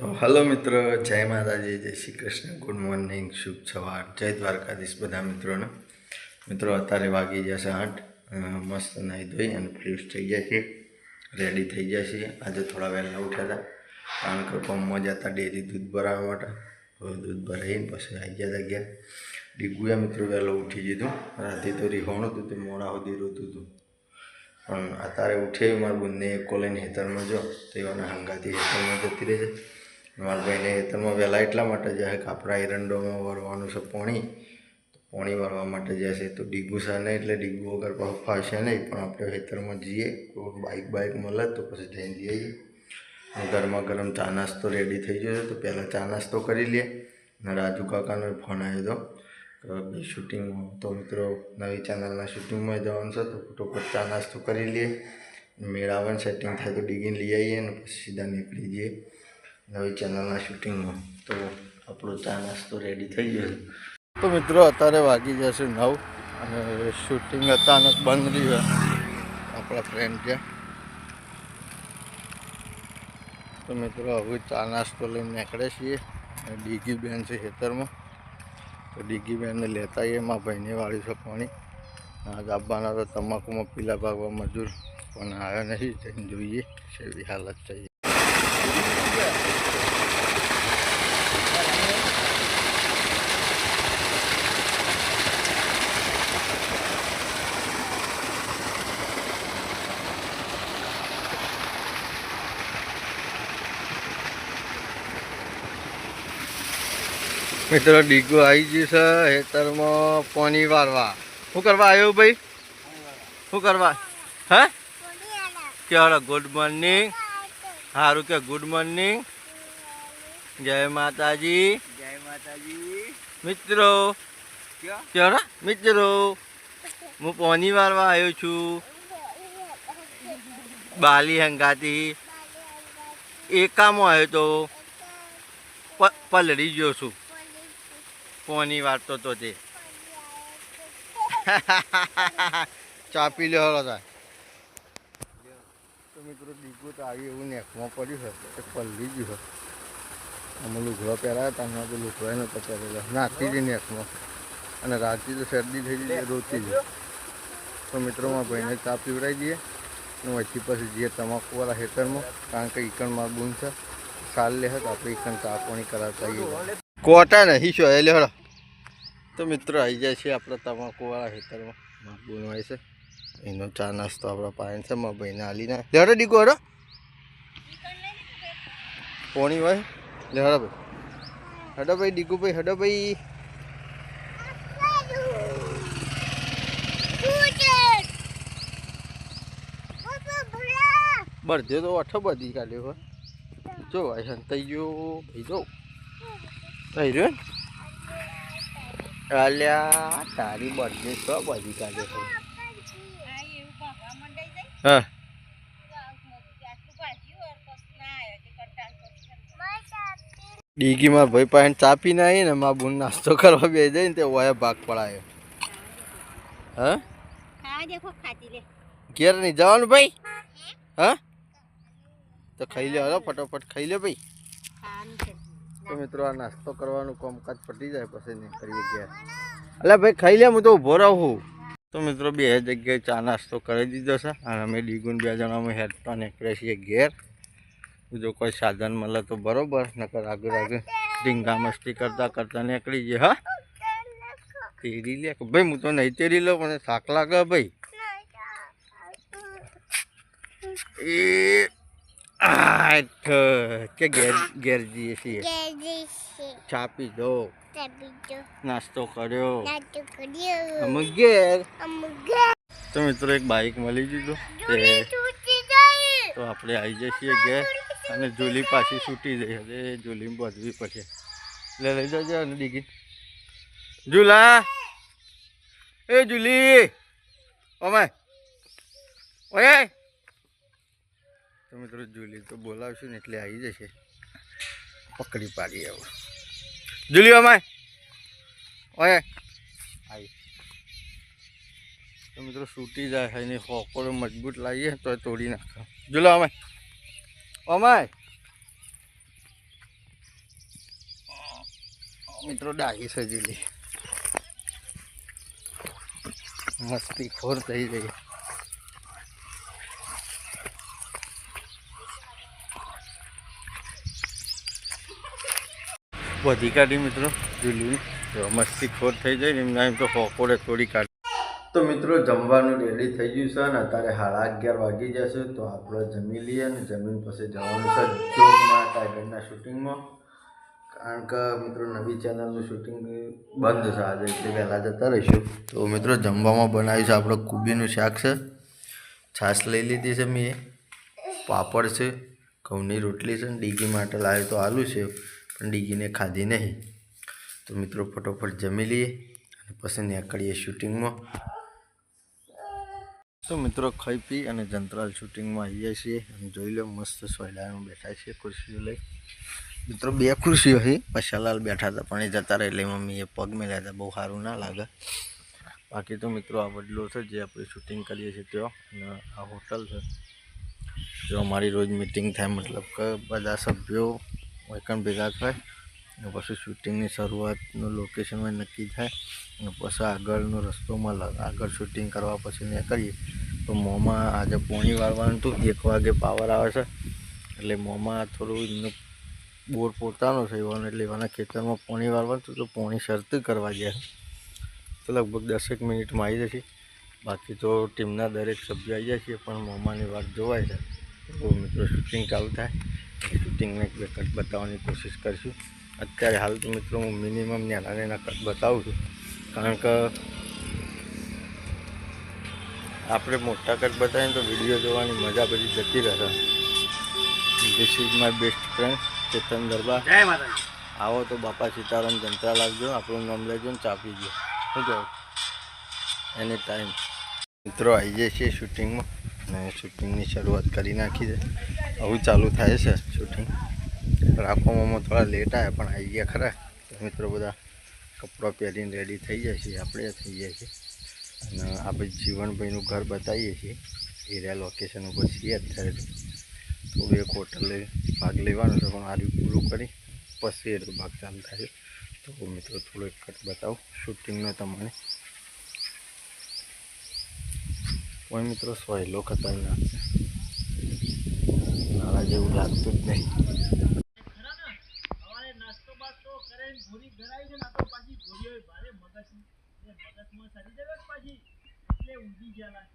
તો હલો મિત્રો, જય માતાજી, જય શ્રી કૃષ્ણ. ગુડ મોર્નિંગ શુભ સવાર જય દ્વારકાધીશ બધા મિત્રોને. મિત્રો, અત્યારે વાગી જશે આઠ. મસ્ત નાહી ધોઈ અને ફ્રેશ થઈ ગયા છે રેડી થઈ ગયા છીએ. આજે થોડા વહેલા ઉઠ્યા હતા. કારણ કે પંપમાં જતા ડેરી દૂધ ભરાવવા માટે. દૂધ ભરાઈને પછી આવી ગયા હતા ગયા ડીગુયા મિત્રો વહેલો ઉઠી દીધું. રાતે તો રીહોણું હતું તે મોડા સુધી રોતું હતું. પણ અત્યારે ઉઠે મારા બંને એક લઈને હેતરમાં જો તેઓને હંગાથી હેતરમાં જતી રહે છે. મારા ભાઈને હેતરમાં વહેલા એટલા માટે જાય કાપરા એરંડોમાં વરવાનું છે પોણી. પોણી વારવા માટે જશે તો ડીગુ નહીં એટલે ડીગુ વગર પાછું ફાવશે નહીં, પણ આપણે હેતરમાં જઈએ કોઈ બાઇક બાઇક મળે તો પછી જઈને જઈએ ગરમા ગરમ ચા નાસ્તો રેડી થઈ છે, તો પહેલાં ચા નાસ્તો કરી લઈએ. અને રાજુ કાકાનો ફોન આવ્યો હતો કે શૂટિંગમાં તો મિત્રો નવી ચેનલના શૂટિંગમાં જવાનું છે, તો ફટોફટ ચા નાસ્તો કરી લઈએ. મેળાવાનું સેટિંગ થાય તો ડીગીને લઈ આવીએ અને પછી સીધા નીકળી જઈએ. નવી ચેનલના શૂટિંગમાં તો આપણો ચા નાસ્તો રેડી થઈ ગયો તો મિત્રો, અત્યારે વાગી જશે નવ અને શૂટિંગ અચાનક બંધ રહ્યું આપણા ફ્રેન્ડ ત્યાં. તો મિત્રો, હવે ચા નાસ્તો લઈને નીકળે છીએ. અને ડીગી બેન છે ખેતરમાં. તો ડીગી બેનને લેતા આવીએ. એમાં ભાઈને વાળી છે પાણી. આજ આપવાના તો તમાકુમાં પીલા ભાગવા મજૂર પણ આવ્યો નહીં. જઈને જોઈએ એવી હાલત થઈ. મિત્રો ડીગો આવી ગયું છે હેતરમાં પાણી વાળવા શું કરવા આવ્યો ભાઈ? શું કરવા? હે? ક્યારે? Good morning. સારું કે ગુડ મોર્નિંગ જય માતાજી. જય માતાજી. મિત્રો. ક્યાં? મિત્રો. હું પોની વારવા આવ્યો છું. બાલી હંગાતી. એકામાં આવ્યો તો પ- પલળી ગયો છું. પોની વારતો તો તે. ચા પી લ્યો હળો તાર મિત્રો ડીગો તો આવી એવું નેકમાં પડ્યું છે પલળી ગયું છે અમે લુઘડો પહેરાયા હતા, અમે તો લુગડો નહોતા પહેરેલા. નાખતી જઈ નેકમાં. અને રાતથી તો શરદી થઈ ગઈ, રોતી જ તો મિત્રોમાં ભાઈને ચા પીવડાવી દઈએ. અને વચ્ચે પછી જઈએ તમાકુવાળા હેતરમાં કારણ કે ઈકણમાં બૂન છે, સાલ લે તો આપણે ઈકણ ચા પાણી કરાવતા આવીએ. કોટા નહીં શું એ લેવડો તો મિત્રો આવી જાય છે આપણે તમાકુવાળા હેતરમાં બૂનવાય બૂન છે. એનો ચા નાસ્તો આપણા પાણી છે, મારા ભાઈને હાલીને ના લેવડો ડીકો હડો. પોણી ભાઈ લે હડો ભાઈ. હડો ભાઈ ડીકુ ભાઈ, હડો ભાઈ. બળદે તો અઠો બધી કાઢ્યો હોય જો ભાઈ સંતાઈ ગયો. ભાઈ, જો. થઈ રહ્યો અલ્યા તારી બર્થડે છ, બધી કાઢ્યો છે હા. ડીગીમાં ભાઈ પાસે ચા પીને આવી ને માં બુન નાસ્તો કરવા બે જઈને તે વયા ભાગ પડાયો. હા? ઘેર નહીં જવાનું ભાઈ? હા? તો ખાઈ લે હલો, ફટોફટ ખાઈ લે ભાઈ. તો મિત્રો, આ નાસ્તો કરવાનું કામકાજ પટી જાય, પછી નહીં કરીએ ઘેર. અલા ભાઈ, ખાઈ લે, હું તો ઊભો રહું. તો મિત્રો બે જગ્યાએ ચા નાસ્તો કરી દીધો છે અને અમે ડીગુન બે જણા અમે હેડતા નીકળે છીએ ઘેર. જો કોઈ સાધન મળે તો બરોબર નકર આગળ આગળ ઢીંગા મસ્તી કરતા કરતા નીકળી જઈએ હા? તેરી લે ભાઈ હું તો નહીં તેરી લઉં પણ થાક લાગે ભાઈ. એ આઠ કે ઘેર ઘેર જઈએ છીએ. ચા પી દો. નાસ્તો કર્યો. અમે ઘેર. તો મિત્રો એક બાઇક મળી દીધું. તે તો આપણે આવી જઈએ ઘેર અને જુલી પાછી છૂટી જઈ. હવે જુલી બધવી પડશે લે લઈ જજો અને ડીગી. જુલા એ જુલી ઓમે. ઓય તો મિત્રો જુલી તો બોલાવશું ને એટલે આવી જશે. પકડી પાડી આવું. જુલી અમાય ઓય. આવી તો મિત્રો છૂટી જાય એની હોકોડો મજબૂત લાવીએ તો તોડી નાખો. જુલા અમાય અમાય મિત્રો ડાગી જુલી. મસ્તી ખોર થઈ ગઈ. બધી કાઢી મિત્રો જુલી તો મસ્તી ખોર થઈ જાય ને એમના એમ તો ફોકોડે થોડી કાઢી. તો મિત્રો, જમવાનું રેડી થઈ ગયું છે ને અત્યારે સાડા અગિયાર વાગી જશે, તો આપણે જમી લઈએ અને જમીન પછી જવાનું છે જોગમાં ટાઈગરના શૂટિંગમાં. કારણ કે મિત્રો, નવી ચેનલનું શૂટિંગ બંધ છે આજે, એટલે વહેલા જતા રહીશું. તો મિત્રો, જમવામાં બનાવ્યું છે આપણે કુબીનું શાક છે. છાશ લઈ લીધી છે મેં. પાપડ છે, ઘઉંની રોટલી છે ને, ડીગી માટે લાવ્યો તો આલુ છે. પણ ડીગીને ખાધી નહીં. તો મિત્રો ફટોફટ જમી લઈએ અને પછી નીકળીએ શૂટિંગમાં. તો મિત્રો ખાઈ પી અને જંતરાલ શૂટિંગમાં આવીએ છીએ અને જોઈ લો મસ્ત સોયડામાં બેઠા છીએ ખુરશીઓ લઈ. મિત્રો બે ખુરશીઓ હતી પશાલાલ બેઠા હતા, પણ એ જતા રહે એટલે મમ્મીએ પગ મેળ્યા હતા, બહુ સારું ના લાગે. બાકી તો મિત્રો આ વડલો છે જે આપણે શૂટિંગ કરીએ છીએ ત્યાં. અને આ હોટલ છે. જો અમારી રોજ મિટિંગ થાય, મતલબ કે બધા સભ્યો એકણ ભેગા થાય અને પછી શૂટિંગની શરૂઆતનું લોકેશનમાં નક્કી થાય અને પછી આગળનો રસ્તોમાં મળે આગળ શૂટિંગ કરવા પછી નીકળીએ તો મોંમાં આજે પોણી વાળવાનું હતું, એક વાગે પાવર આવે છે. એટલે મોંમાં થોડું એમનું બોર પોતાનો છે, એવાનો, એટલે એવાના ખેતરમાં પોણી વાળવાનું હતું, તો પોણી શરત કરવા ગયા. તો લગભગ દસેક મિનિટમાં આવી જશે. બાકી તો ટીમના દરેક સભ્ય આવી જાય છે પણ મોમાની વાત જોવાય છે. તો મિત્રો શૂટિંગ ચાલુ થાય. શૂટિંગને કટ બતાવવાની કોશિશ કરીશું. અત્યારે હાલ તો મિત્રો હું મિનિમમ નાના નાના કટ બતાવું છું. કારણ કે આપણે મોટા કટ બતાવીએ તો વીડિયો જોવાની મજા બધી જતી રહે. This is my best friend Chetan Darbar આવો તો બાપા સીતારામ જંત્રા લાગજો આપણું નામ લેજો ને ચાપી દો. શું કહો? એની ટાઈમ મિત્રો આવી જાય છે શૂટિંગમાં અને શૂટિંગની શરૂઆત કરી નાખી છે. આવું ચાલુ થાય છે શૂટિંગ રાખવામાં થોડા લેટ આવ્યા પણ આવી ગયા ખરા. મિત્રો બધા કપડાં પહેરીને રેડી થઈ જાય છે, આપણે થઈ જાય છે. અને આપણે જીવનભાઈનું ઘર બતાવીએ છીએ. એરિયા લોકેશન ઉપર છીએ અત્યારે. થોડું એક હોટલે ભાગ લેવાનો છે, પણ આર્યું પૂરું કરી, પછી એનો ભાગ ચાલુ થાય તો મિત્રો થોડો એક કટ બતાવો શૂટિંગનો તમને. કોઈ મિત્રો સહેલો ખતરનાક. છે નાના જેવું લાગતું જ નહીં. મગજમાં સરી જાય જ પાછી? એટલે ઊંઘી ગયા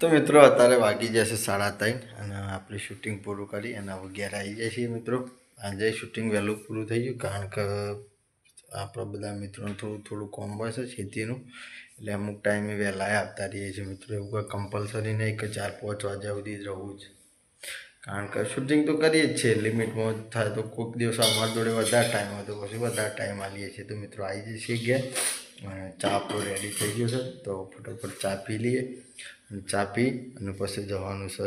તો મિત્રો, અત્યારે વાગી જશે સાડા ત્રણ અને આપણે શૂટિંગ પૂરું કરી અને હવે આવી જાય છીએ મિત્રો. આજે શૂટિંગ વહેલું પૂરું થઈ ગયું કારણ કે આપણા બધા મિત્રોને થોડું થોડું કોમ હોય ખેતીનું. એટલે અમુક ટાઈમે વહેલા આવતા રહીએ છીએ મિત્રો. એવું કોઈ કમ્પલસરી નહીં કે ચાર, પાંચ વાગ્યા સુધી જ રહું જ કારણ કે શૂટિંગ તો કરીએ જ છીએ. લિમિટમાં થાય તો કોઈક દિવસ અમારા જોડે વધારે ટાઈમ હોય તો પછી વધારે ટાઈમ આલીએ છીએ. તો મિત્રો, આવી જઈએ છીએ અને ચા આપણો રેડી થઈ ગયો છે. તો ફટોફટ ચા પી લઈએ. અને ચા પી અને પછી જવાનું છે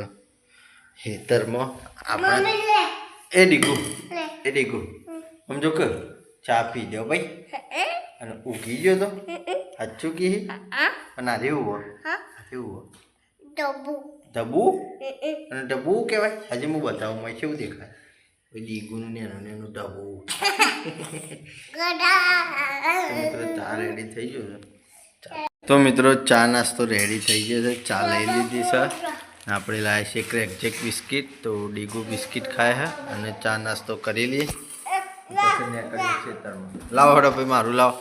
હેતરમાં આપણે એ ડીગુ. એ ડીગુ. સમજો કે ચા પી દો ભાઈ. અને ઉગી ગયો તો. સાચું કી અને આ રેવું હો. આ રેવું ડબુ ડબુ અને ડબુ કહેવાય હજી હું બતાવું મેં કેવું દેખાય? ડીગુનું નેનું નેનું ડબ્બુ. તો રેડી થઈ ગયો તો મિત્રો ચા નાસ્તો રેડી થઈ ગયો છે. ચા લઈ લીધી છે. આપણે લાવ્યા છીએ ક્રેકજેક બિસ્કિટ તો ડીગુ બિસ્કિટ ખાય છે અને ચા નાસ્તો કરી લઈએ. લાવો હડો ભાઈ મારું લાવો.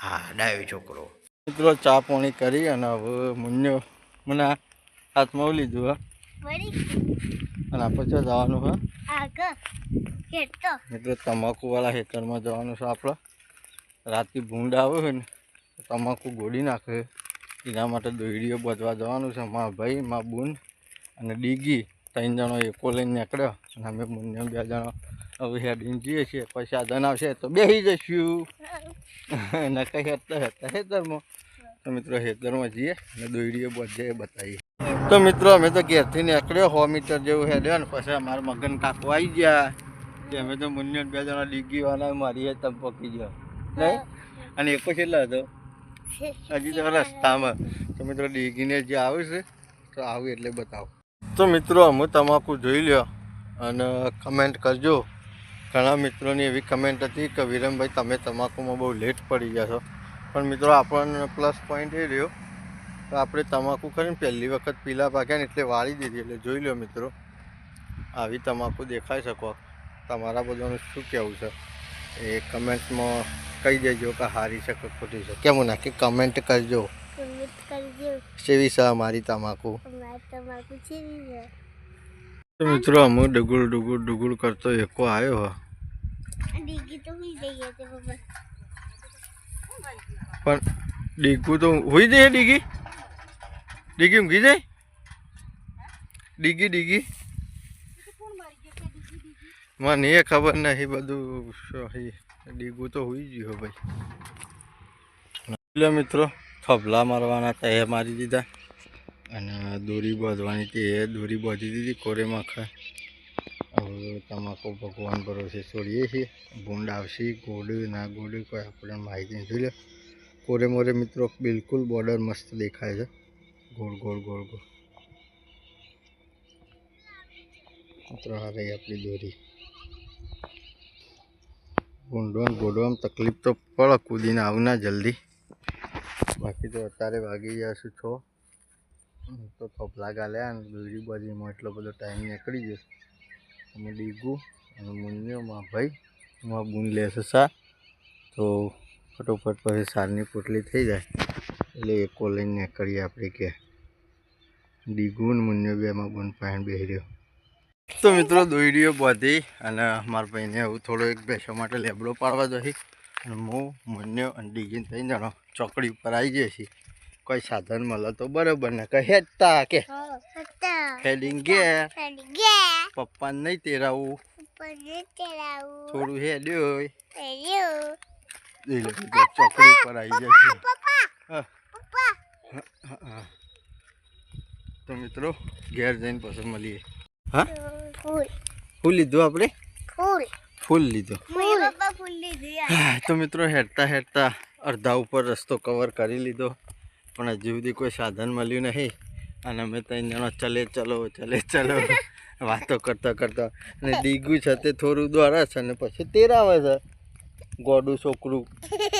હા ડાયો છોકરો. મિત્રો ચા પાણી કરી અને હવે મુન્યો મને હાથમાં લીધું હા. અને પછી જવાનું હા. મિત્રો તમાકુવાળા ખેતરમાં જવાનું છે આપણે. રાતે ભૂંડ આવે ને. તમાકુ ગોળી નાખે. એના માટે દોયડીઓ બધવા જવાનું છે. મારા ભાઈ મારા બૂન અને ડીગી ત્રણ જણો એકો લઈને નીકળ્યો. અને અમે બંને બે જણો હવે હેડીને જઈએ છીએ. પછી સાધન આવશે તો બેસી જઈશું. એને કંઈ હેતર હેતર હેતરમાં. તો મિત્રો હેતરમાં જઈએ અને દોયડીઓ બધે બતાવીએ. તો મિત્રો અમે તો ઘેરથી નીકળ્યો સો મીટર જેવું હેડ્યો ને પછી અમારા મગન કાકો આવી ગયા. કે અમે તો મુન્યો બે જણા ડીગી વાળા મારી તમ પકી ગયો. નહીં? અને એક કેટલા હતો? હજી તો રસ્તામાં તો મિત્રો ડીગીને જે આવે છે, તો આવું એટલે બતાવો. તો મિત્રો અમે તમાકુ જોઈ લ્યો અને કમેન્ટ કરજો. ઘણા મિત્રોની એવી કમેન્ટ હતી કે, વિરમભાઈ, તમે તમાકુમાં બહુ લેટ પડી ગયા છો. પણ મિત્રો આપણને પ્લસ પોઈન્ટ એ રહ્યો. તો આપણે તમાકુ કરીને પહેલી વખત પીલા પાક્યા ને એટલે વાળી દીધી. એટલે જોઈ લો મિત્રો, આવી તમાકુ દેખાઈ શકો. તમારા બધાનું શું કહેવું છે? એ કમેન્ટમાં કહી દેજો કે હારી છે કે ખોટી છે. કેમ નાખી કમેન્ટ કરજો. સેવી છે અમારી તમાકુ? અમારે તમાકુ ચીરી છે? તો મિત્રો અમે ડુગુડ ડુગુલ ડુગુલ કરતો એકો આવ્યો હો. ડીગી તો હોઈ જઈએ તે પપ્પા પણ ડીગું તો હોઈ જઈએ ડીગી? ડીગી ઊંઘી જાય? ડીગી ડીગી. મને એ ખબર નહીં બધું શું હી. ડીગું તો હોઈ ગયું ભાઈ. એટલે મિત્રો થભલા મારવાના હતા, એ મારી દીધા. અને દોરી બાંધવાની હતી, એ દોરી બાંધી દીધી કોરેમાં ખા હવે તમાકુ ભગવાન ભરોસે છોડીએ છીએ. ભૂંડ આવશે ગોડ ના ગોડ કોઈ આપણને માહિતી નથી લે. કોરે મોરે મિત્રો, બિલકુલ બોર્ડર મસ્ત દેખાય છે. ગોળ ગોળ ગોળ ગોળ. મિત્રો, આ રહી આપણી દોરી. ભૂંડવામાં ગોડવામાં તકલીફ તો પડે કૂદીને આવના જલ્દી. બાકી તો અત્યારે વાગી જશું છો તો થપલા ગાલ્યા અને દોરી બાજુમાં એટલો બધો ટાઈમ નીકળી ગયો. અમે ડીગું અને મુન્યોમાં ભાઈ એમાં બૂન લેશે સા તો ફટોફટ પછી સારની પોટલી થઈ જાય. એટલે એકો લઈને નીકળીએ આપણે કે ડીગું ને મુન્યો બેમાં બૂન પાણી બેસી રહ્યો. તો મિત્રો દોઈડીઓ બાંધી અને મારા ભાઈને એવું થોડો એક બેસવા માટે લેબડો પાડવા જઈ અને હું મને ડીગીને થઈ જાણો ચોકડી ઉપર આવી જઈએ છીએ. કોઈ સાધન મળે તો બરાબર ને કઈ હેડતા કે? હેડિંગ ગે પપ્પાને નહીં તેરાવું. થોડું હેડ્યો ચોકડી ઉપર આવી જાય છે. તો મિત્રો ઘેર જઈને પછી મળીએ. હા? ફૂલ. ફૂલ લીધું આપણે? ફૂલ. ફૂલ લીધું. તો મિત્રો હેરતા હેરતા અડધા ઉપર રસ્તો કવર કરી લીધો. પણ હજુ સુધી કોઈ સાધન મળ્યું નહીં. અને અમે ત્રણ જણા ચલે ચલો ચલે ચલો વાતો કરતા કરતા. અને ડીગું છે તે થોડું દોરે છે અને પછી તેરાવે છે. ગોડું છોકરું.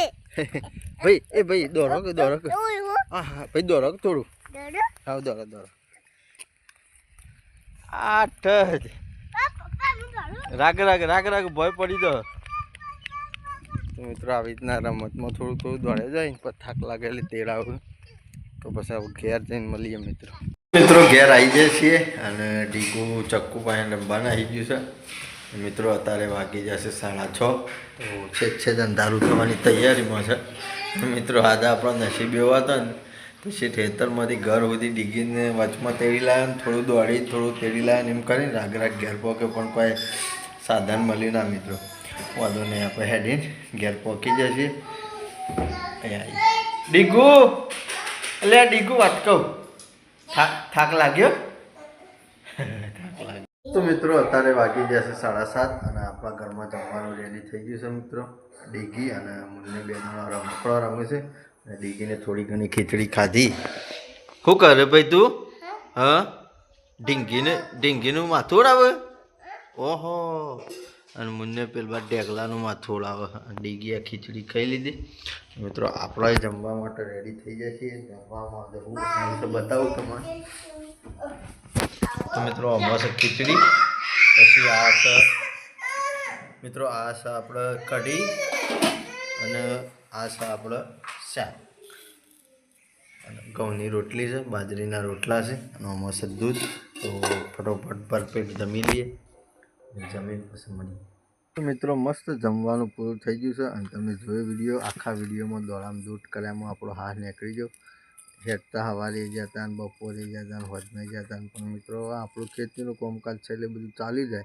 ભાઈ એ ભાઈ દોરો કે દોરો હો. હા ભાઈ દોરો કે થોડું? હા દોરો દોરો. આઠ રાગ રાગ રાગ રાગ, ભય પડી દો. મિત્રો, આવી રીતના રમતમાં થોડું થોડું દોડે જાય ને થાક લાગે એટલે તેડ આવે તો પછી આવું ઘેર જઈને મળીએ મિત્રો. મિત્રો, ઘેર આવી જાય છીએ અને ડીગુ ચક્કુ પાસે રમવાના આવી ગયું છે. મિત્રો, અત્યારે વાગી જશે સાડા છ. તો છેદ જ અંધારું થવાની તૈયારીમાં છે. મિત્રો, આજે આપણો નસીબ એવા હતા ને પછી ખેતરમાંથી ઘર સુધી ડીગીને વચમાં તેડી લાવ્યા ને થોડું દોડી, થોડું તેડી લાવ્યા એમ કરીને રાગ રાગ ઘેર પહોંચે પણ કોઈ સાધન મળી ના મિત્રો. વાંધો નહીં, આપણે હેડીને ઘેર પહોંચી જશે. ડીગુ! એટલે ડીગુ, વાત કહું. થાક થાક લાગ્યો. તો મિત્રો, અત્યારે વાગી જશે સાડા સાત અને આપણા ઘરમાં જમવાનું રેડી થઈ ગયું છે મિત્રો. ડીગી અને મુન્ને બેનો રમકડો રમે છે. ડીગીને થોડી ઘણી ખીચડી ખાધી. શું કરે ભાઈ તું? હા. ઢીંગીને ઢીંગીનું માથું આવે ઓહો. અને મુન્ને પેલા ડેગલાનું માથું આવે ડીગી આ ખીચડી ખાઈ લીધી. મિત્રો આપણે જમવા માટે રેડી થઈ જશે જમવામાં જવું હું બતાવું તમારે. તો મિત્રો છે ખીચડી. પછી આ છે મિત્રો આ છે આપણે કઢી. અને આ છે આપણે અને ઘઉંની રોટલી છે, બાજરીના રોટલા છે, અને આમાં દૂધ. તો ફટોફટ ભરપેટ જમી લઈએ. જમીન પછી મળીએ. મિત્રો, મસ્ત જમવાનું પૂરું થઈ ગયું છે, અને તમે જોયો વીડિયો, આખા વિડીયોમાં દોડામ દૂટ કર્યામાં આપણો હાથ નીકળી ગયો. હેઠતા હવારે જતા ને બપોરે જતા જતા ને પણ મિત્રો આપણું ખેતીનું કામકાજ છે એટલે બધું ચાલી જાય.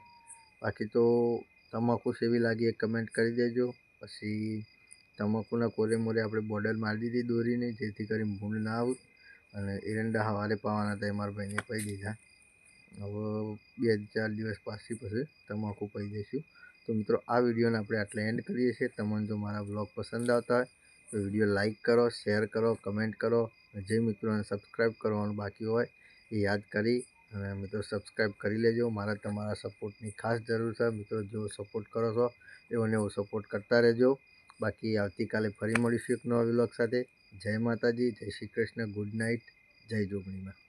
બાકી તો તમાકુ સેવી લાગી એ કમેન્ટ કરી દેજો. પછી તમાકુના કોરે મોરે આપણે બોર્ડર મારી દીધી દોરીને, જેથી કરીને ભૂલ ના આવે. અને એરંડા હવાલે પાવાના હતા એ મારા ભાઈને પાઈ દીધા. હવે બે ચાર દિવસ પાછી પછી તમાકુ પાઈ દઈશું તો મિત્રો, આ વિડીયોને આપણે આટલે એન્ડ કરીએ છીએ. તમને જો મારા બ્લોગ પસંદ આવતા હોય, તો વીડિયો લાઇક કરો શેર કરો કમેન્ટ કરો. જે મિત્રોને સબસ્ક્રાઈબ કરવાનું બાકી હોય, એ યાદ કરી અને મિત્રો સબસ્ક્રાઈબ કરી લેજો. મારે તમારા સપોર્ટની ખાસ જરૂર છે. મિત્રો જો સપોર્ટ કરો છો, એવો ને એવો સપોર્ટ કરતા રહેજો. બાકી આવતીકાલે ફરી મળીશું એક નવા વ્લોગ સાથે. જય માતાજી, જય શ્રી કૃષ્ણ, ગુડ નાઇટ, જય જોગણીમાં.